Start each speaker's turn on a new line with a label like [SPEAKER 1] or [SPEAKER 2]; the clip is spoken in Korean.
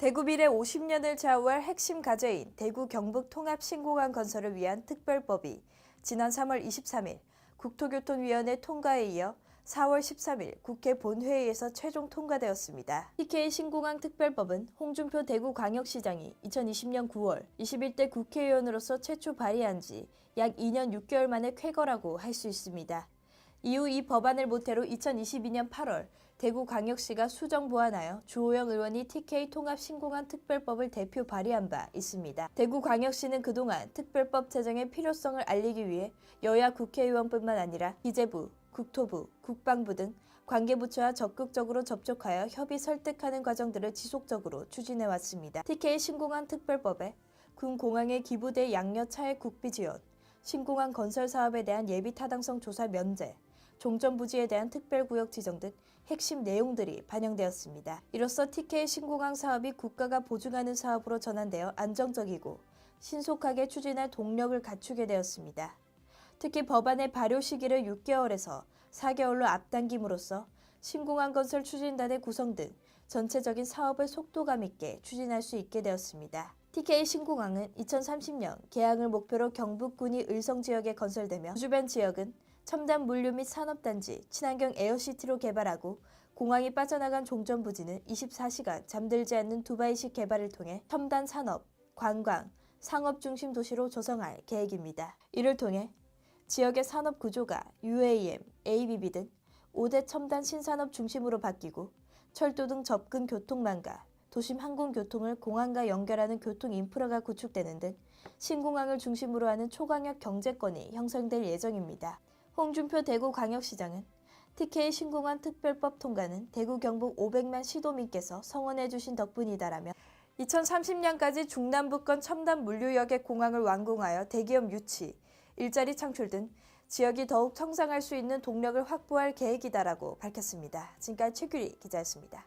[SPEAKER 1] 대구 미래 50년을 좌우할 핵심 과제인 대구 경북 통합 신공항 건설을 위한 특별법이 지난 3월 23일 국토교통위원회 통과에 이어 4월 13일 국회 본회의에서 최종 통과되었습니다. TK 신공항 특별법은 홍준표 대구광역시장이 2020년 9월 21대 국회의원으로서 최초 발의한 지 약 2년 6개월 만에 쾌거라고 할 수 있습니다. 이후 이 법안을 모태로 2022년 8월 대구광역시가 수정 보완하여 주호영 의원이 TK 통합 신공항 특별법을 대표 발의한 바 있습니다. 대구광역시는 그동안 특별법 제정의 필요성을 알리기 위해 여야 국회의원뿐만 아니라 기재부, 국토부, 국방부 등 관계부처와 적극적으로 접촉하여 협의 설득하는 과정들을 지속적으로 추진해 왔습니다. TK 신공항 특별법에 군 공항의 기부대 양녀 차액 국비 지원, 신공항 건설 사업에 대한 예비 타당성 조사 면제, 종전 부지에 대한 특별구역 지정 등 핵심 내용들이 반영되었습니다. 이로써 TK 신공항 사업이 국가가 보증하는 사업으로 전환되어 안정적이고 신속하게 추진할 동력을 갖추게 되었습니다. 특히 법안의 발효 시기를 6개월에서 4개월로 앞당김으로써 신공항 건설 추진단의 구성 등 전체적인 사업을 속도감 있게 추진할 수 있게 되었습니다. TK 신공항은 2030년 개항을 목표로 경북군이 의성 지역에 건설되며 주변 지역은 첨단 물류 및 산업단지, 친환경 에어시티로 개발하고 공항이 빠져나간 종전 부지는 24시간 잠들지 않는 두바이식 개발을 통해 첨단 산업, 관광, 상업 중심 도시로 조성할 계획입니다. 이를 통해 지역의 산업 구조가 UAM, ABB 등 5대 첨단 신산업 중심으로 바뀌고 철도 등 접근 교통망과 도심 항공 교통을 공항과 연결하는 교통 인프라가 구축되는 등 신공항을 중심으로 하는 초강력 경제권이 형성될 예정입니다. 홍준표 대구광역시장은 TK 신공항 특별법 통과는 대구 경북 500만 시도민께서 성원해 주신 덕분이다라며 2030년까지 중남부권 첨단 물류역의 공항을 완공하여 대기업 유치, 일자리 창출 등 지역이 더욱 성장할 수 있는 동력을 확보할 계획이다라고 밝혔습니다. 지금까지 최규리 기자였습니다.